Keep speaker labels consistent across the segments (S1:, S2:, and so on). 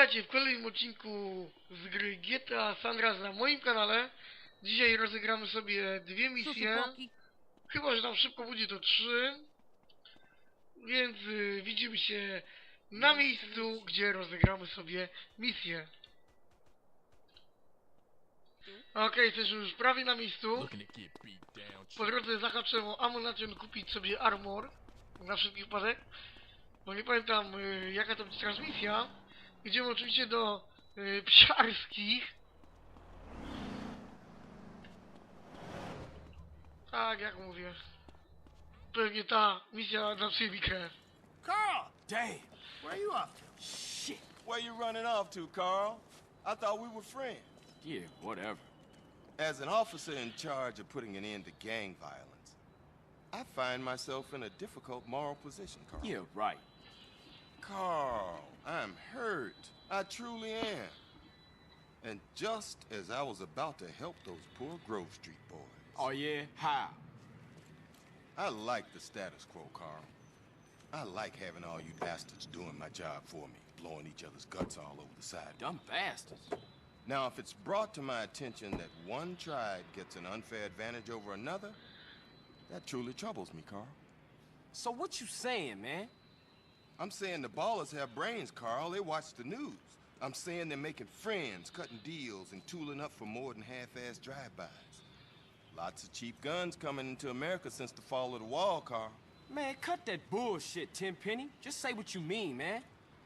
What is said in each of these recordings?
S1: Witajcie w kolejnym odcinku z gry GTA Sandras na moim kanale. Dzisiaj rozegramy sobie dwie misje. Chyba, że nam szybko będzie to trzy. Więc y, widzimy się na miejscu, gdzie rozegramy sobie misję. Okej, okay, jesteśmy już prawie na miejscu. Po drodze zahaczę o amunację kupić sobie armor. Na wszelki wypadek. Bo nie pamiętam y, jaka to będzie transmisja. Idziemy oczywiście do yy, psiarskich. Tak, jak mówię. Pewnie ta misja na psychikę.
S2: Carl!
S3: Dave!
S2: Where you off to?
S3: Shit!
S4: Where you running off to, Carl? I thought we were friends.
S3: Yeah, whatever.
S4: As an officer in charge of putting an end to gang violence, I find myself in a difficult moral position, Carl.
S3: Yeah, right.
S4: Carl, I'm hurt. I truly am. And just as I was about to help those poor Grove Street boys.
S3: Oh, yeah? How?
S4: I like the status quo, Carl. I like having all you bastards doing my job for me, blowing each other's guts all over the side.
S3: Dumb bastards.
S4: Now, if it's brought to my attention that one tribe gets an unfair advantage over another, that truly troubles me, Carl.
S3: So what you saying, man?
S4: I'm saying the ballers have brains, Carl. They watch the news. I'm saying they're making friends, cutting deals, and tooling up for more than half-assed drive-bys. Lots of cheap guns coming into America since the fall of the wall, Carl.
S3: Man, cut that bullshit, Tenpenny. Just say what you mean, man.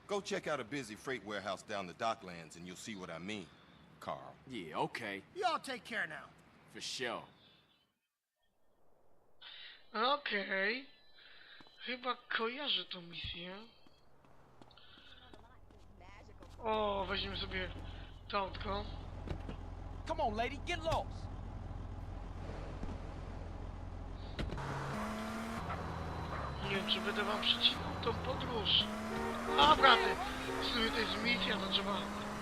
S4: Go check out a busy freight warehouse down the docklands and you'll see what I mean, Carl.
S3: Yeah, okay.
S2: Y'all take care now.
S3: For sure.
S1: Okay. Chyba kojarzę tą misję. O, weźmiemy sobie to
S3: Come on, lady, get lost!
S1: Nie wiem, czy będę wam przecinał tą podróż. A, braty! W sumie to jest misja, to trzeba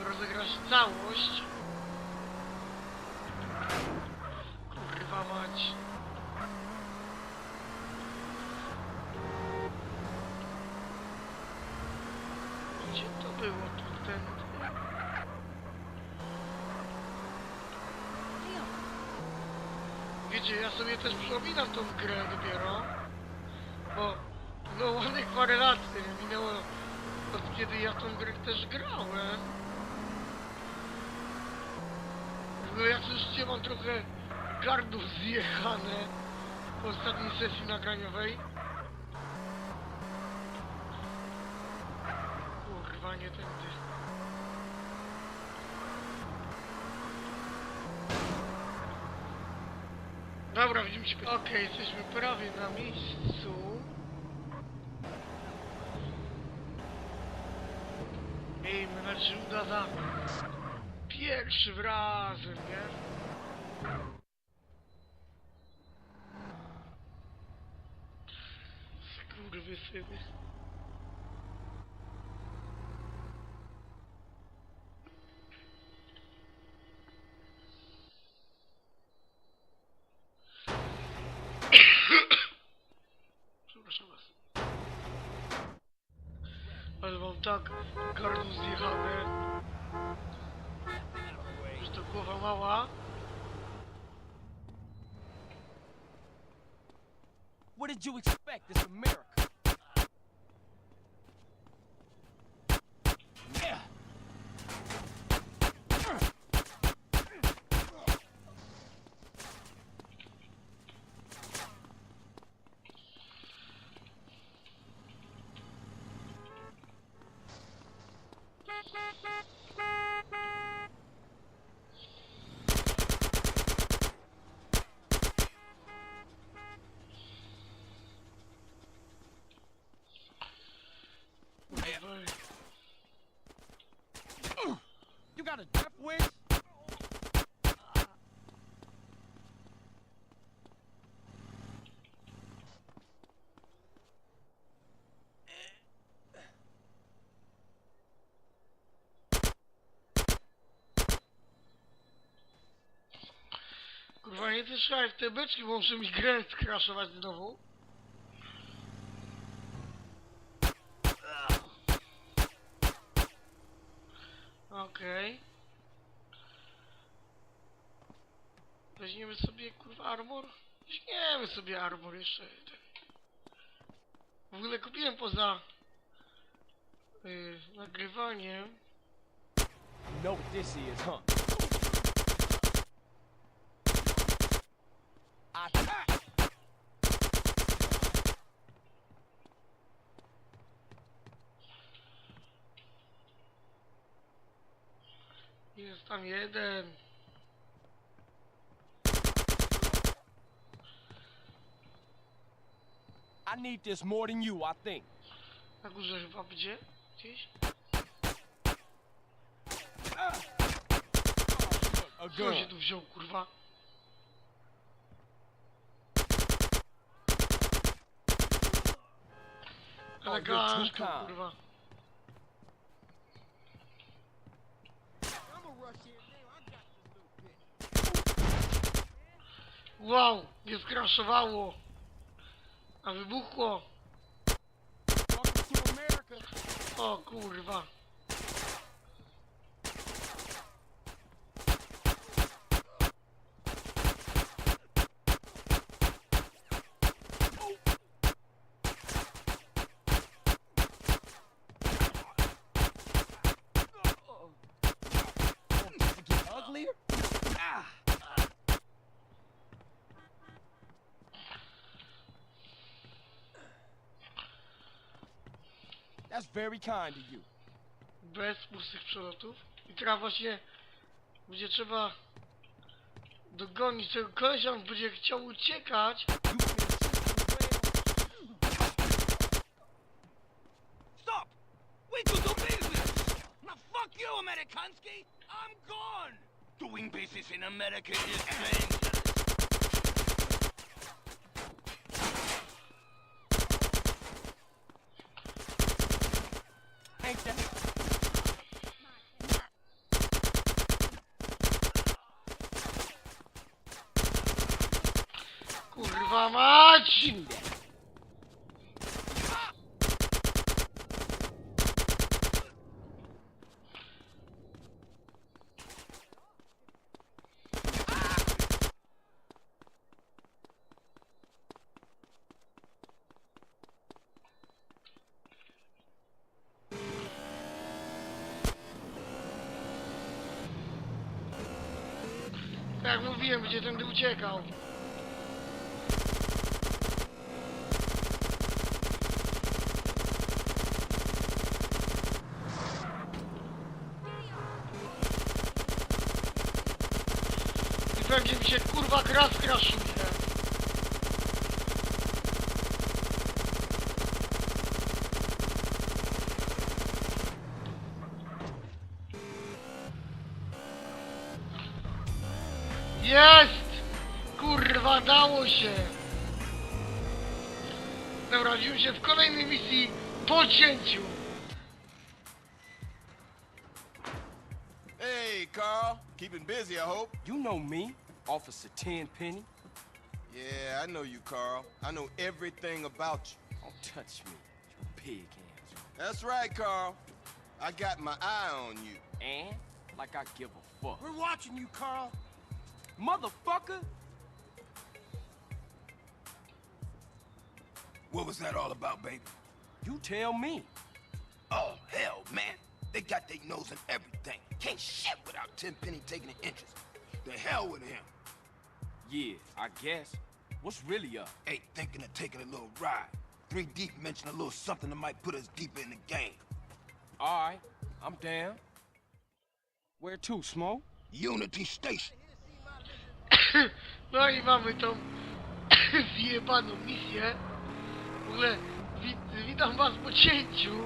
S1: rozegrać całość. Kurwa mać. sumie też przypominam tą grę dopiero, bo no ładnych parę lat e, minęło od kiedy ja tą grę też grałem. No jak słyszycie mam trochę gardów zjechane po ostatniej sesji nagraniowej. Dobra, widzimy się. Okej, okay, jesteśmy prawie na miejscu. Miejmy nadzieję, że uda nam pierwszy razem, nie? Skurwysyny. karlu zjechany.
S3: What did you expect? It's a miracle. de trap is.
S1: Kurwa, nie ty we ons te beczki, bo muszę mi grę kraszować Okay. Weźmiemy sobie kurwa armor? Weźmiemy sobie armor jeszcze W ogóle kupiłem poza yy, nagrywaniem.
S3: No, this is, huh?
S1: Jest tam jeden.
S3: I need this more than you, I think.
S1: Na górze chyba będzie gdzieś?
S3: A
S1: się tu wziął, kurwa?
S3: Oh,
S1: Elegancko, kurwa. Wow, nie skraszowało. A wybuchło! O kurwa!
S3: Uglier? That's very kind of you.
S1: Bez pustych przelotów. I teraz właśnie będzie trzeba dogonić tego kolesia, on będzie chciał uciekać.
S5: Stop! Wait to do business! Now fuck you, Amerykanski! I'm gone! Doing business in America is
S3: strange.
S1: Kurwa mać! Tak jak mówiłem, gdzie ten uciekał. będzie mi się kurwa gra skraszuje. Jest! Kurwa, dało się! Dobra, widzimy się w kolejnej misji po cięciu!
S4: Hey, Carl. Keeping busy, I hope.
S3: You know me. Officer Tenpenny?
S4: Yeah, I know you, Carl. I know everything about you.
S3: Don't touch me, you pig hands.
S4: That's right, Carl. I got my eye on you.
S3: And? Like I give a fuck.
S2: We're watching you, Carl.
S3: Motherfucker!
S5: What was that all about, baby?
S3: You tell me.
S5: Oh, hell, man. They got their nose in everything. Can't shit without Tenpenny taking an interest. The hell with him.
S3: Yeah, I guess. What's really up?
S5: Ain't thinking of taking a little ride. Three Deep mentioned a little something that might put us deeper in the game.
S3: All right, I'm down. Where to, Smoke?
S5: Unity Station.
S1: No i mamy tą zjebaną misję. W ogóle wit witam was po cięciu.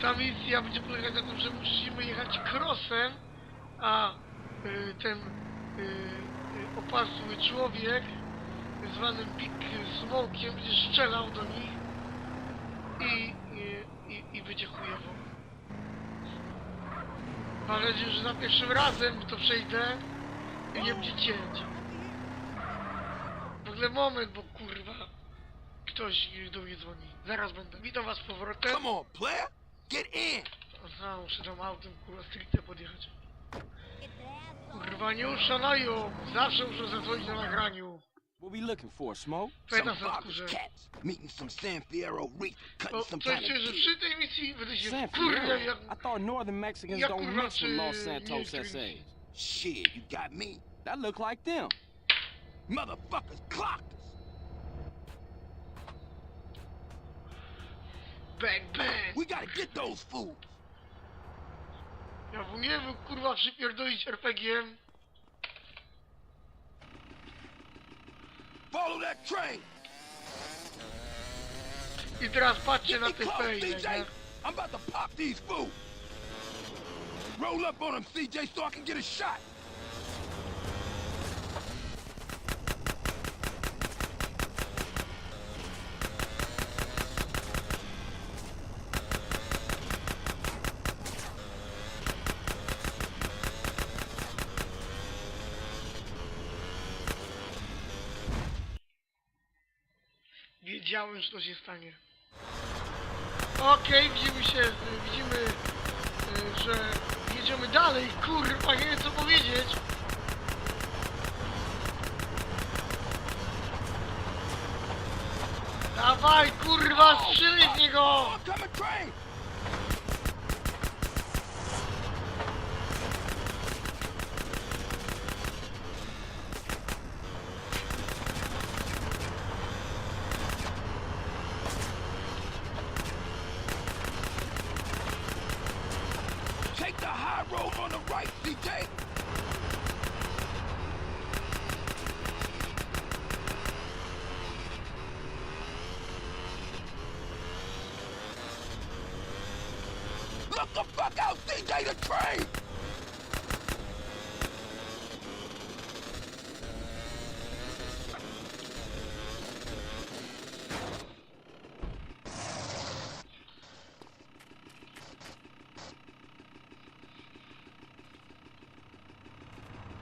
S1: Ta misja będzie polegać na tym, że musimy jechać krosem, a ten Y, y, opasły człowiek zwany Big Smokiem będzie strzelał do nich i, y, i, i będzie chujowo. Mam nadzieję, że za pierwszym razem to przejdę i nie będzie cięć. W ogóle moment, bo kurwa. Ktoś do mnie dzwoni. Zaraz będę. Witam was z powrotem.
S5: Come on, player! Get in!
S1: Znam, muszę tam autem kurwa stricte podjechać. Kurwa, nie uszalają! Zawsze muszę zadzwonić na nagraniu.
S3: What we looking for, Smoke?
S5: Some
S1: Pamiętam
S5: cats, meeting some San Fierro reef, cutting some
S3: San Fierro? I thought northern Mexicans don't
S1: kurwa,
S3: mess with Los Santos
S1: nie-
S3: SA.
S5: shit. You got me,
S3: That look like them.
S5: motherfuckers clocked us.
S1: Bang, bang!
S5: We gotta get those fools.
S1: Ja nie kurwa przypierdolić RPG-em.
S5: Follow that train!
S1: I teraz patrzcie na
S5: tych
S1: nie?
S5: I'm about to pop these fools! Roll up on them, CJ, so I can get a shot!
S1: wiedziałem, że to się stanie. Okej, okay, widzimy się, widzimy, e, że jedziemy dalej. Kurwa, nie wiem co powiedzieć. Dawaj, kurwa, strzelaj z niego!
S5: Get the fuck out, DJ the train!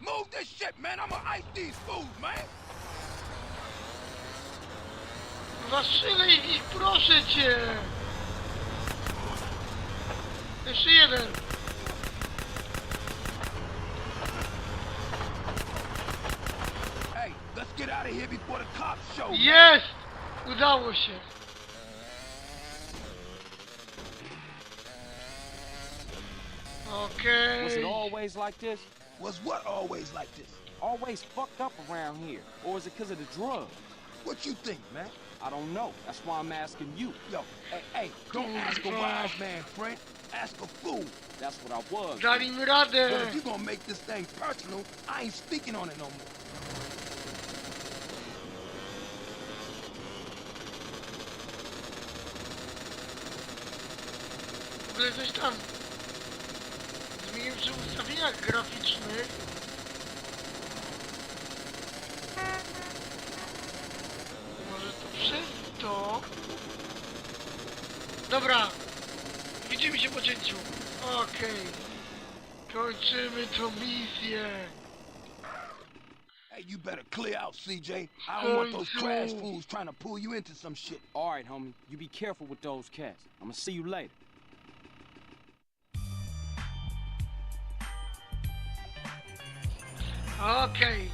S5: Move this shit, man! I'ma ice these fools, man!
S1: Wasylej ich, proszę Jeszcze jeden. Jest! Udało się. Okay.
S3: Was it always like this?
S5: Was what always like this?
S3: Always fucked up around here. Or is it because of the drugs?
S5: What you think, man?
S3: I don't know. That's why I'm asking you.
S5: Yo, hey, hey, don't ask a wise man, friend. Ask a fool.
S3: That's what I was.
S1: Daddy,
S5: But if you're gonna make this thing personal, I ain't speaking on it no more.
S1: ogóle tam zmienił się ustawieniach graficznych to... Dobra. Widzimy się po cięciu. Okej. Okay. Kończymy tą misję.
S5: Hey, you better clear out, CJ. I don't want those trash fools trying to pull you into some shit.
S3: All right, homie. You be careful with those cats. I'm gonna see you later.
S1: Okay.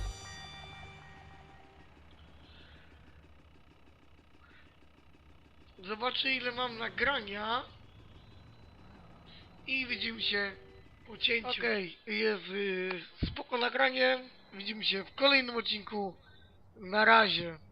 S1: Zobaczę ile mam nagrania. I widzimy się po cięciu. Okej, okay, jest yy, spoko nagranie. Widzimy się w kolejnym odcinku. Na razie.